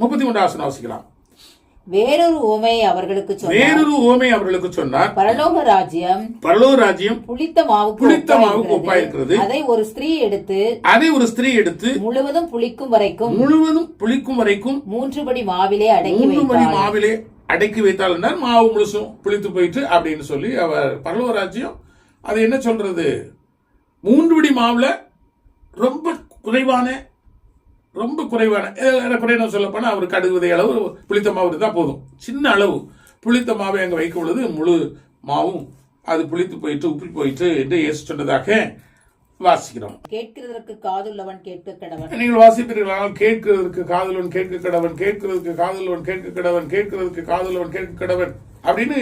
முப்பத்தி மூன்றாவது வாசிக்கலாம். வேறொரு உவமையை அவர்களுக்கு வேறொரு ஓமை அவர்களுக்கு சொன்னார். பரலோக ராஜ்யம் பரலோ ராஜ்யம் புளித்த மாவுக்கு புளித்த மாவுக்கு ஒப்பாயிருக்கிறது. ஒப்பாயிருக்கிறது. அதை ஒரு ஸ்திரீ எடுத்து அதை ஒரு ஸ்திரீ எடுத்து முழுவதும் புளிக்கும் வரைக்கும் முழுவதும் புளிக்கும் வரைக்கும் மூன்று படி மாவிலே அடக்கி மூன்று வைத்தாள். மாவிலே அடக்கி வைத்தால் என்றால் மாவு முழுசும் புளித்து போயிட்டு அப்படின்னு சொல்லி அவர் பரலோக ராஜ்யம் அது என்ன சொல்றது? மூன்று படி மாவுல ரொம்ப குறைவான ரொம்ப குறைவான குறைவான சொல்ல போனா அவர் கடுகு விதை அளவு புளித்த மாவு இருந்தா போதும். சின்ன அளவு. புளித்த மாவை அங்க வைக்கும் பொழுது முழு மாவும் அது புளித்து போயிட்டு உப்பி போயிட்டு என்று இயேசு சொன்னதாக வாசிக்கிறோம். கேட்கிறதற்கு காதுள்ளவன் கேட்க கடவன். நீங்கள் வாசிப்பீர்களானால் கேட்கிறதுக்கு காதலவன் கேட்க கடவன் கேட்கிறதுக்கு காதலவன் கேட்க கடவன் கேட்கிறதுக்கு காதலவன் கேட்க கடவன் அப்படின்னு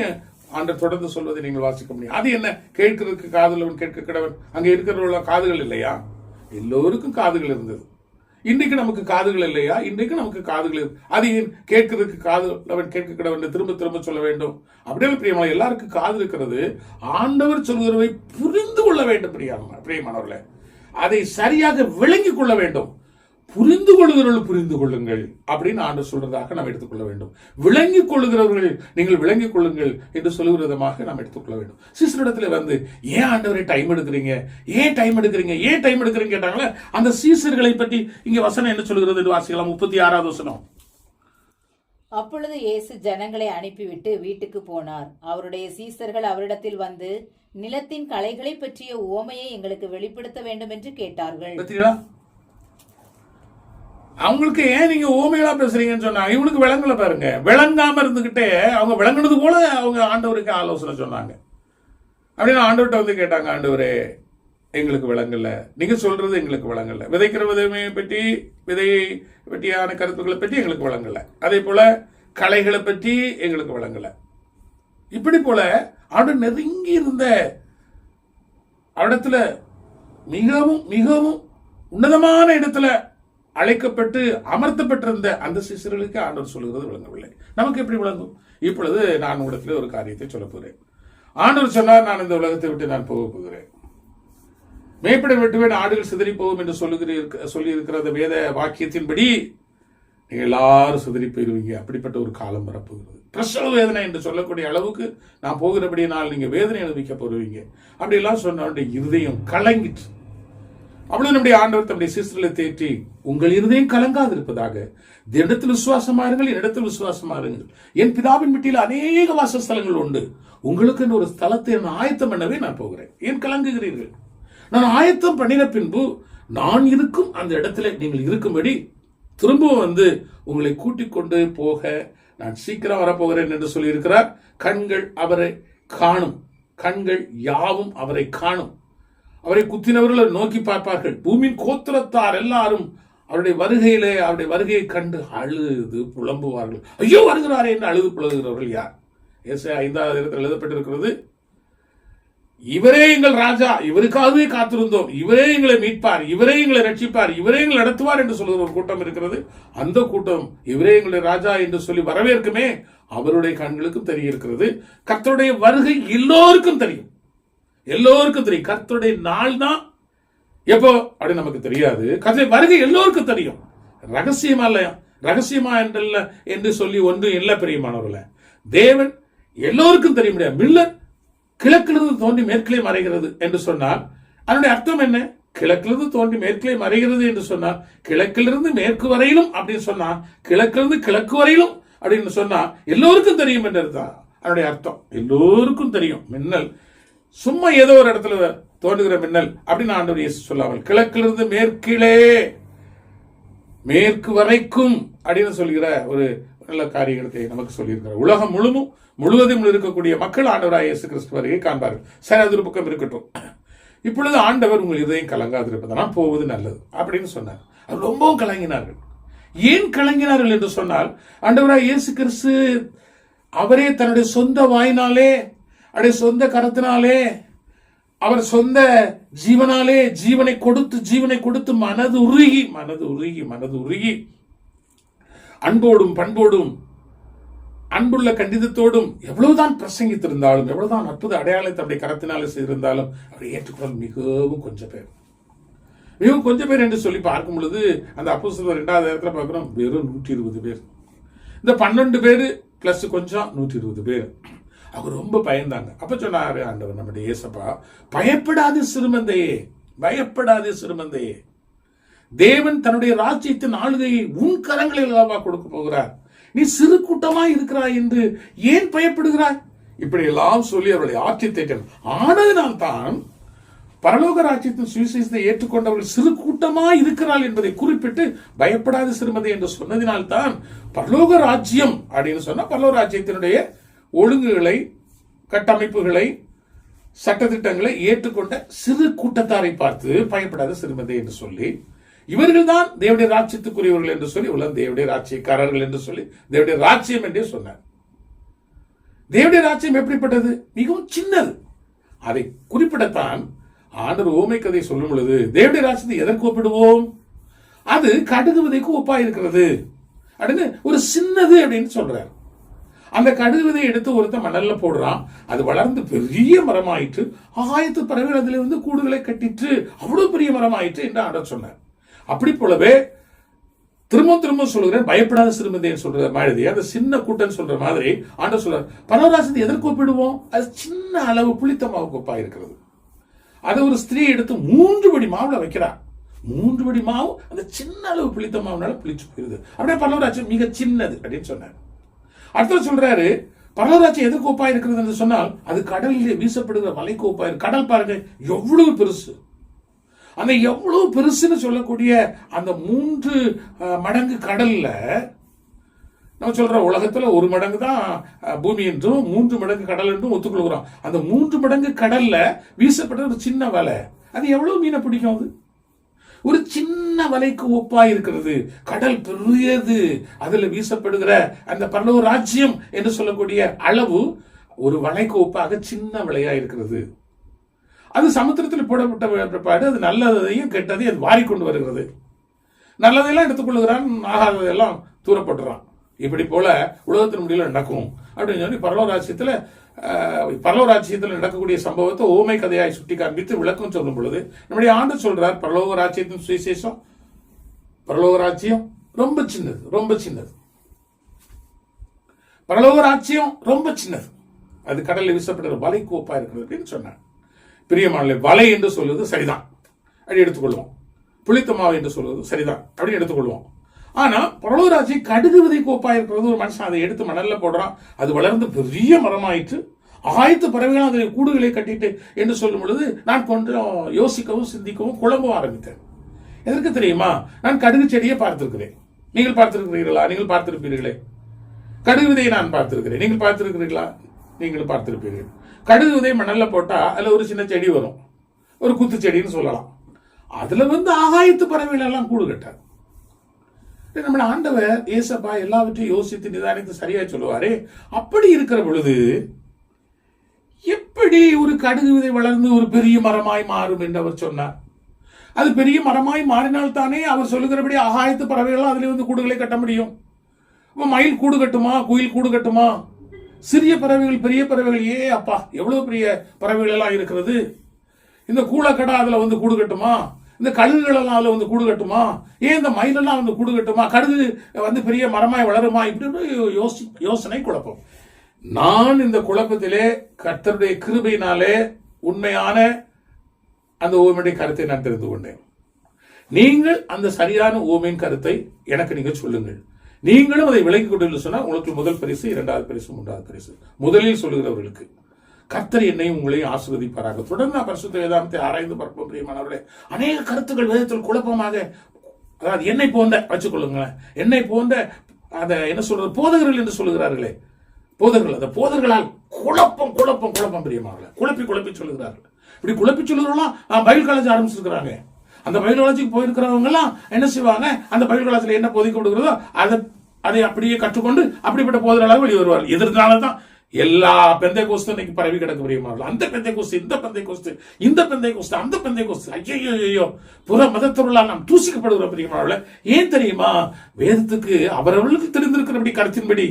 ஆண்டர் தொடர்ந்து சொல்வதை நீங்கள் வாசிக்க முடியும். அது என்ன? கேட்கிறதுக்கு காதலவன் கேட்க கடவன். அங்க இருக்கிறவங்கள காதுகள் இல்லையா? எல்லோருக்கும் காதுகள் இருந்தது. இன்றைக்கு நமக்கு காதுகள் இல்லையா? இன்றைக்கு நமக்கு காதுகள் அது ஏன் காது அவன் கேட்க வேண்டும் திரும்ப திரும்ப சொல்ல வேண்டும். அப்படியே பிரியமான எல்லாருக்கும் காது இருக்கிறது. ஆண்டவர் சொல்கிறவை புரிந்து கொள்ள வேண்டும் பிரியாமல் பிரியமானவர்களே. அதை சரியாக விளங்கி கொள்ள வேண்டும். புரிந்து கொள்கிறவர்கள் புரிந்து கொள்ளுங்கள் அப்படின்னு ஆண்டு சொல்றதாக நாம் எடுத்துக்கொள்ள வேண்டும். விளங்கிக் கொள்ளுகிறவர்கள் நீங்கள் விளங்கிக் கொள்ளுங்கள் என்று சொல்லுகிற விதமாக நாம் எடுத்துக்கொள்ள வேண்டும். சீசரிடத்துல வந்து ஏன் ஆண்டவரை டைம் எடுக்கிறீங்க? ஏன் டைம் எடுக்கிறீங்க? ஏன் டைம் எடுக்கிறீங்க கேட்டாங்களே? அந்த சீசர்களை பற்றி இங்க வசனம் என்ன சொல்கிறது என்று வாசிக்கலாம். முப்பத்தி ஆறாவது வசனம். அப்பொழுது இயேசு ஜனங்களை அனுப்பிவிட்டு வீட்டுக்கு போனார். அவருடைய சீசர்கள் அவரிடத்தில் வந்து நிலத்தின் களைகளை பற்றிய உவமையை எங்களுக்கு வெளிப்படுத்த வேண்டும் என்று கேட்டார்கள் அவங்களுக்கு ஏன் நீங்க ஓமைகளா பேசுறீங்கன்னு சொன்னாங்க. இவனுக்கு விளங்கல பாருங்க. விளங்காம இருந்துகிட்டே அவங்க விளங்குனது போல அவங்க ஆண்டவருக்கு ஆலோசனை சொன்னாங்க. அப்படின்னு ஆண்டவர்கிட்ட வந்து கேட்டாங்க ஆண்டவரே எங்களுக்கு விளங்கல. நீங்க சொல்றது எங்களுக்கு விளங்கல. விதைக்கிற விதமையை பற்றி விதையை பற்றியான கருத்துக்களை பற்றி எங்களுக்கு விளங்கல. அதே போல கலைகளை பற்றி எங்களுக்கு விளங்கல. இப்படி போல ஆண்டு நெருங்கி இருந்த இடத்துல மிகவும் மிகவும் உன்னதமான இடத்துல அழைக்கப்பட்டு அமர்த்தப்பட்டிருந்த அந்த சிசுகளுக்கு ஆண்டவர் சொல்லுகிறது விளங்கவில்லை. நமக்கு எப்படி விளங்கும்? இப்பொழுது நான் உங்களிடத்தில் ஒரு காரியத்தை சொல்ல போகிறேன். ஆண்டவர் சொன்னார் நான் இந்த உலகத்தை விட்டு நான் போக போகிறேன். மேய்ப்பட விட்டுவேன் ஆடுகள் சிதறி போகும் என்று சொல்லுகிற சொல்லி இருக்கிற அந்த வேத வாக்கியத்தின்படி நீங்கள் எல்லாரும் சிதறி போயிருவீங்க. அப்படிப்பட்ட ஒரு காலம் வரப்போகிறது. பிரசவ வேதனை என்று சொல்லக்கூடிய அளவுக்கு நான் போகிறபடி நான் நீங்கள் வேதனை அனுபவிக்க போகிறீங்க. அப்படிலாம் சொன்ன இருதயம் கலங்கிட்டு அவ்வளவு நம்முடைய ஆண்டவர் தம்முடைய சிஸ்டர்களை தேற்றி உங்கள் இருதயம் கலங்காது இருப்பதாக இடத்தில் விசுவாசமா இருங்கள் என்னிடத்தில் விசுவாசமா இருங்கள். என் பிதாவின் வீட்டில் அநேக வாசஸ்தலங்கள் உண்டு. உங்களுக்கு ஒரு ஸ்தலத்தை நான் ஆயத்தம் பண்ணவே நான் போகிறேன். ஏன் கலங்குகிறீர்கள்? நான் ஆயத்தம் பண்ணின பின்பு நான் இருக்கும் அந்த இடத்துல நீங்கள் இருக்கும்படி திரும்பவும் வந்து உங்களை கூட்டிக் கொண்டு போக நான் சீக்கிரம் வரப்போகிறேன் என்று சொல்லியிருக்கிறார். கண்கள் அவரை காணும். கண்கள் யாவும் அவரை காணும். அவரை குத்தினவர்கள் நோக்கி பார்ப்பார்கள். பூமியின் கோத்திரத்தார் எல்லாரும் அவருடைய வருகையிலே அவருடைய வருகையை கண்டு அழுது புலம்புவார்கள். ஐயோ வருகிறாரே என்று அழுது புலகுகிறவர்கள் யார்? ஏசே ஐந்தாவது இடத்தில் எழுதப்பட்டிருக்கிறது. இவரே எங்கள் ராஜா இவருக்காகவே காத்திருந்தோம். இவரே எங்களை மீட்பார் இவரே எங்களை ரட்சிப்பார் இவரே எங்களை நடத்துவார் என்று சொல்லுகிற ஒரு கூட்டம் இருக்கிறது. அந்த கூட்டம் இவரே எங்களுடைய ராஜா என்று சொல்லி வரவேற்குமே அவருடைய கண்களுக்கும் தெரிய இருக்கிறது. கர்த்தருடைய வருகை எல்லோருக்கும் தெரியும். எல்லோருக்கும் தெரியும். கர்த்தருடைய நாள் தான் எப்போ? அப்படின்னு நமக்கு தெரியாது. கர்த்தருடைய வருகை எல்லோருக்கும் தெரியும். ரகசியமா இல்லையா? ரகசியமா என்றல்ல என்று சொல்லி ஒன்றும் இல்லை பெரியமானவர்கள. தேவன் எல்லோருக்கும் தெரிய முடியாது மில்லர் கிழக்கிலிருந்து தோன்றி மேற்கிலே மறைகிறது என்று சொன்னால் அதனுடைய அர்த்தம் என்ன? கிழக்கிலிருந்து தோன்றி மேற்கிலே மறைகிறது என்று சொன்னால் கிழக்கிலிருந்து மேற்கு வரையிலும் அப்படின்னு சொன்னா கிழக்கிலிருந்து கிழக்கு வரையிலும் அப்படின்னு சொன்னா எல்லோருக்கும் தெரியும் என்று அதனுடைய அர்த்தம். எல்லோருக்கும் தெரியும். மின்னல். சும்மா ஏதோ ஒரு இடத்துல தோன்றுகிற மின்னல் அப்படின்னு ஆண்டவர் இயேசு சொல்லாமல் கிழக்கிலிருந்து மேற்கிலே மேற்கு வரைக்கும் அப்படின்னு சொல்கிற ஒரு நல்ல காரியத்தை நமக்கு சொல்லியிருக்கிறார். உலகம் முழுமும் முழுவதும் இருக்கக்கூடிய மக்கள் ஆண்டவராக இயேசு கிறிஸ்து வருகை காண்பார்கள். சரி அது ஒரு பக்கம் இருக்கட்டும். இப்பொழுது ஆண்டவர் உங்கள் இதயம் கலங்காதிருப்பதனால் போவது நல்லது அப்படின்னு சொன்னார். அவர் ரொம்பவும் கலங்கினார்கள். ஏன் கலங்கினார்கள் என்று சொன்னால் ஆண்டவராக இயேசு கிறிஸ்து அவரே தன்னுடைய சொந்த வாயினாலே அவருடைய சொந்த கரத்தினாலே அவர் சொந்த ஜீவனாலே ஜீவனை கொடுத்து ஜீவனை கொடுத்து மனது உருகி மனது உருகி மனது உருகி. அன்போடும் பண்போடும் அன்புள்ள கண்டிதத்தோடும் எவ்வளவுதான் பிரசங்கித்திருந்தாலும் எவ்வளவுதான் அற்புத அடையாளத்தை அப்படி கரத்தினாலே செய்திருந்தாலும் அவரை ஏற்றுக்கொள்ள மிகவும் கொஞ்சம் பேர். மிகவும் கொஞ்சம் பேர் என்று சொல்லி பார்க்கும் பொழுது அந்த அப்போஸ்தலர் ரெண்டாவது இடத்துல பார்க்குறோம் வெறும் நூற்றி இருபது பேர். இந்த பன்னெண்டு பேர் பிளஸ் கொஞ்சம் நூற்றி இருபது பேர். அவர் ரொம்ப பயந்தாங்க. அப்ப சொன்னாரு ஆண்டவர் நம்முடைய இயேசப்பா பயப்படாது சிறுமந்தையே பயப்படாது சிறுமந்தையே. தேவன் தன்னுடைய ராஜ்யத்தின் ஆளுகையை உன் கரங்களில் அல்லவா கொடுக்க போகிறார். நீ சிறு கூட்டமா இருக்கிறாய் என்று ஏன் பயப்படுகிறாய்? இப்படி எல்லாம் சொல்லி அவருடைய தேட்டம் ஆனதினால் தான் பரலோக ராஜ்யத்தின் சுவிசேஷத்தை ஏற்றுக்கொண்டவர்கள் சிறு கூட்டமா இருக்கிறாள் என்பதை குறிப்பிட்டு பயப்படாத சிறுமதி என்று சொன்னதினால் தான் பரலோக ராஜ்யம் அப்படின்னு சொன்னா பரலோக ராஜ்யத்தினுடைய ஒழுங்குகளை கட்டமைப்புகளை சட்டத்திட்டங்களை ஏற்றுக்கொண்ட சிறு கூட்டத்தாரை பார்த்து பயப்படாத சிறுமதி என்று சொல்லி இவர்கள் தான் தேவடைய ராஜ்யத்துக்குரியவர்கள் என்று சொல்லி உள்ள தேவடைய ராஜ்யக்காரர்கள் என்று சொல்லி தேவடைய ராஜ்யம் என்றே சொன்னார். தேவடைய ராஜ்யம் எப்படிப்பட்டது? மிகவும் சின்னது. அதை குறிப்பிடத்தான் ஆண்டர் ஓமை கதை சொல்லும் பொழுது தேவடைய ராஜ்யத்தை எதற்கு ஒப்பிடுவோம்? அது கடுகு விதைக்கு ஒப்பா இருக்கிறது அப்படின்னு ஒரு சின்னது அப்படின்னு சொல்றார். அந்த கடுகு விதையை எடுத்து ஒருத்தன் மணல்ல போடுறான். அது வளர்ந்து பெரிய மரமாயிற்று. ஆயிரத்து பறவைகள் அதுல இருந்து கூடுகளை கட்டிற்று. அவ்வளவு பெரிய மரமாயிற்று என்று ஆண்ட சொன்னார். அப்படி போலவே திரும்ப திரும்ப சொல்கிறேன் பயப்படாத சிறுமதியை சொல்ற மாதிரி அந்த சின்ன கூட்டம் சொல்ற மாதிரி ஆண்ட சொல்றார். பரவராசத்தை எதற்கு ஒப்பிடுவோம்? அது சின்ன அளவு புளித்த மாவுக்கு ஒப்பா இருக்கிறது. அதை ஒரு ஸ்திரீ எடுத்து மூன்று படி மாவுல வைக்கிறார். மூன்று படி மாவு அந்த சின்ன அளவு புளித்த மாவுனால புளிச்சு போயிருது. அப்படியே பல்லவராஜன் மிக சின்னது அப்படின்னு சொன்னார். அடுத்தது சொல்றாரு பரவராஜ்யம் எது கோப்பா இருக்கிறது என்று சொன்னால் அது கடலிலே வீசப்படுகிற வலைக்கு இருக்கு கடல் பாருங்க எவ்வளவு பெருசு. அந்த எவ்வளவு பெருசுன்னு சொல்லக்கூடிய அந்த மூன்று மடங்கு கடல்ல நம்ம சொல்ற உலகத்துல ஒரு மடங்கு தான் பூமி என்றும் மூன்று மடங்கு கடல் என்றும் ஒத்துக்கொள்கிறோம். அந்த மூன்று மடங்கு கடல்ல வீசப்பட்ட ஒரு சின்ன வலை அது எவ்வளவு மீனை பிடிக்கும் அது? ஒரு சின்ன வலைக்கு ஒப்பாய் இருக்கிறது. கடல் பெரியது. அதுல வீசப்படுகிற அந்த பரலோ ராஜ்யம் என்று சொல்லக்கூடிய அளவு ஒரு வலைக்கு ஒப்பாக சின்ன வலையா இருக்கிறது. அது சமுத்திரத்தில் போடப்பட்ட பிற்பாடு அது நல்லதையும் கெட்டதையும் அது வாரி கொண்டு வருகிறது. நல்லதையெல்லாம் எடுத்துக்கொள்ளுகிறான் ஆகாததையெல்லாம் தூரப்படுறான் இப்படி போல உலகத்தின் முடியல நடக்கும். அப்படின்னு சொல்லி பரலோராட்சியத்துல அஹ், பரலோராட்சியத்தில் நடக்கக்கூடிய சம்பவத்தை ஓமை கதையாய் சுட்டி காண்பித்து விளக்கம் சொல்லும் பொழுது நம்முடைய ஆண்டு சொல்றார் பரலோக ராஜ்யத்தின் சுவிசேஷம். பரலோக ராஜ்யம் ரொம்ப சின்னது ரொம்ப சின்னது. பரலோக ராஜ்யம் ரொம்ப சின்னது. அது கடலில் வீசப்படுற வலை கோப்பா இருக்கிறது அப்படின்னு சொன்னார். பிரியமான வலை என்று சொல்வது சரிதான். அப்படி எடுத்துக்கொள்வோம். புளித்த மாவு என்று சொல்வது சரிதான். அப்படின்னு எடுத்துக்கொள்வோம். ஆனா பரலோராட்சி கடுகு விதை கோப்பா இருக்கிறது ஒரு மனுஷன் அதை எடுத்து மணல்ல போடுறான். அது வளர்ந்து பெரிய மரமாயிற்று. ஆயத்து பறவைகளும் அதில் கூடுகளை கட்டிட்டு என்று சொல்லும் பொழுது நான் கொஞ்சம் யோசிக்கவும் சிந்திக்கவும் குழம்பவும் ஆரம்பித்தேன். எதற்கு தெரியுமா? நான் கடுகு செடியை பார்த்திருக்கிறேன். நீங்கள் பார்த்திருக்கிறீர்களா? நீங்கள் பார்த்திருப்பீர்களே? கடுகு விதையை நான் பார்த்திருக்கிறேன். நீங்கள் பார்த்திருக்கிறீர்களா? நீங்களும் பார்த்திருப்பீர்கள். கடுகு விதை மணல்ல போட்டா அதுல ஒரு சின்ன செடி வரும். ஒரு குத்து செடின்னு சொல்லலாம். அதுல வந்து ஆகாயத்து பறவைகள் எல்லாம் கூடு கட்டாது. நம்ம ஆண்டவர் ஏசப்பா எல்லாவற்றையும் யோசித்து நிதானித்து சரியா சொல்லுவாரு? அப்படி இருக்கிற பொழுது எப்படி ஒரு கடுகு விதை வளர்ந்து ஒரு பெரிய மரமாய் மாறும் என்று அவர் சொன்னார். அது பெரிய மரமாய் மாறினால் தானே அவர் சொல்லுகிறபடி ஆகாயத்து பறவைகள் அதில் வந்து கூடுகளை கட்ட முடியும். இப்போ மயில் கூடு கட்டுமா? குயில் கூடு கட்டுமா? சிறிய பறவைகள் பெரிய பறவைகள் ஏ அப்பா எவ்வளவு பெரிய பறவைகள் எல்லாம் இருக்கிறது? இந்த கூளக்கடா அதுல வந்து கூடு கட்டுமா? இந்த கழுகுகளெல்லாம் அதில் வந்து கூடு கட்டுமா? ஏன் இந்த மயிலெல்லாம் வந்து கூடு கட்டுமா? கடுகு வந்து பெரிய மரமாய் வளருமா? இப்படி யோசி யோசனை குழப்பம். நான் இந்த குழப்பத்திலே கர்த்தருடைய கிருபையினாலே உண்மையான அந்த ஓமையுடைய கருத்தை நான் தெரிந்து கொண்டேன். நீங்கள் அந்த சரியான ஓமையின் கருத்தை எனக்கு நீங்கள் சொல்லுங்கள். நீங்களும் அதை விலகி கொண்டு சொன்னால் உங்களுக்கு முதல் பரிசு இரண்டாவது பரிசு மூன்றாவது பரிசு. முதலில் சொல்லுகிறவர்களுக்கு. கர்த்தர் என்னையும் உங்களையும் ஆசிர்வதிப்பாராக. தொடர்ந்து நான் பரிசுத்த வேதாந்தத்தை ஆராய்ந்து பார்ப்போம் பிரியமானவர்களே. அநேக கருத்துக்கள் வேதத்தில் குழப்பமாக அதாவது என்னை போன்ற வச்சுக்கொள்ளுங்களேன். என்னை போன்ற அதை என்ன சொல்றது போதகர்கள் என்று சொல்லுகிறார்களே. போதகர்கள் அந்த போதர்களால் குழப்பம் குழப்பம் குழப்பம் பிரியமானவர்களே. குழப்பி குழப்பி சொல்லுகிறார்கள். இப்படி குழப்பி சொல்லுறவங்களாம் பயில் காலேஜ் ஆரம்பிச்சிருக்கிறாங்க. அந்த பயில் காலேஜுக்கு போயிருக்கிறவங்க எல்லாம் என்ன செய்வாங்க அந்த பயில் காலேஜில் என்ன போதிக்க கொடுக்கிறதோ அதை அதை அப்படியே கற்றுக்கொண்டு அப்படிப்பட்ட போதர்களாக வெளியே வருவார்கள் இதனால தான் எல்லா பெந்தை கோஸ்து இன்னைக்கு பரவி கிடக்க பிரியமானவர்கள் அந்த பெந்தை கோஸ்து இந்த பெந்தை கோஸ்து இந்த பெந்தை கோஸ்து அந்த பெந்தை கோஸ்து ஐயோ ஐயோ புற மதத்தொருளால் நாம் தூசிக்கப்படுகிற பிரியமானவர்களே ஏன் தெரியுமா? வேதத்துக்கு அவரவர்களுக்கு தெரிந்திருக்கிறபடி கருத்தின்படி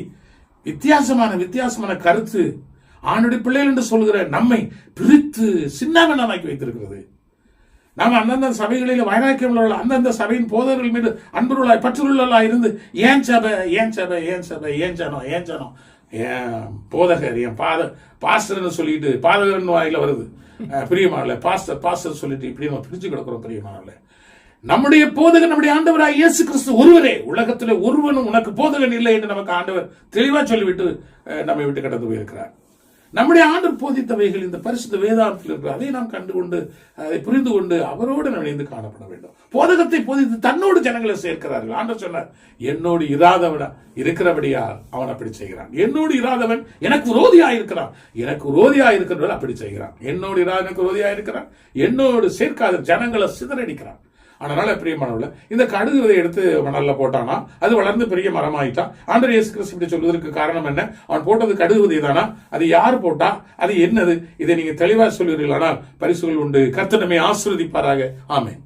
வித்தியாசமான வித்தியாசமான கருத்து ஆணுடைய பிள்ளைகள் என்று சொல்கிற நம்மை பிரித்து சின்னவனமாக்கி வைத்திருக்கிறது. நாம் அந்தந்த சபைகளில் வைராக்கியம் உள்ளவர்கள் அந்தந்த சபையின் போதர்கள் மீது அன்புள்ளாய் பற்றுள்ளவர்களாய் இருந்து ஏன் சபை ஏன் சபை ஏன் சபை ஏன் ஜனம் ஏன் ஜனம்? ஏன்? போதகர் என் பாத பாஸ்டர்னு சொல்லிட்டு பாதகர்னு வாயில வருது. அஹ், பிரியமானல பாஸ்டர் பாஸ்டர் சொல்லிட்டு இப்படி நம்ம பிரிச்சு கிடக்கிறோம் பிரியமானல நம்முடைய போதகன் நம்முடைய ஆண்டவராய் இயேசு கிறிஸ்து ஒருவரே. உலகத்திலே ஒருவனும் உனக்கு போதகன் இல்லை என்று நமக்கு ஆண்டவர் தெளிவா சொல்லிவிட்டு நம்மை விட்டு கடந்து போயிருக்கிறார். நம்முடைய ஆண்டர் போதித்தவைகள் இந்த பரிசுத்த வேதாந்தத்தில் இருக்கிற அதை நாம் கண்டுகொண்டு அதை புரிந்து கொண்டு அவரோடு நினைந்து இணைந்து காணப்பட வேண்டும். போதகத்தை போதித்து தன்னோடு ஜனங்களை சேர்க்கிறார்கள். ஆண்டர் சொன்னார் என்னோடு இராதவன இருக்கிறபடியா அவன் அப்படி செய்கிறான். என்னோடு இராதவன் எனக்கு விரோதியா இருக்கிறான். எனக்கு விரோதியா இருக்கிறவன் அப்படி செய்கிறான். என்னோடு இராத எனக்கு விரோதியா இருக்கிறான். என்னோடு சேர்க்காத ஜனங்களை சிதறடிக்கிறான். அதனால பிரியமானவர்கள இந்த கடுகு எடுத்து மணல்ல போட்டானா? அது வளர்ந்து பெரிய மரமாயிட்டான் ஆண்டர் இயேசு கிறிஸ்து இப்படி சொல்வதற்கு காரணம் என்ன? அவன் போட்டது கடுகுவதை தானா அது யார் போட்டா? அது என்னது? இதை நீங்க தெளிவா சொல்கிறீர்களானால் பரிசுகள் உண்டு. கர்த்தனமே நம்மை ஆமேன்.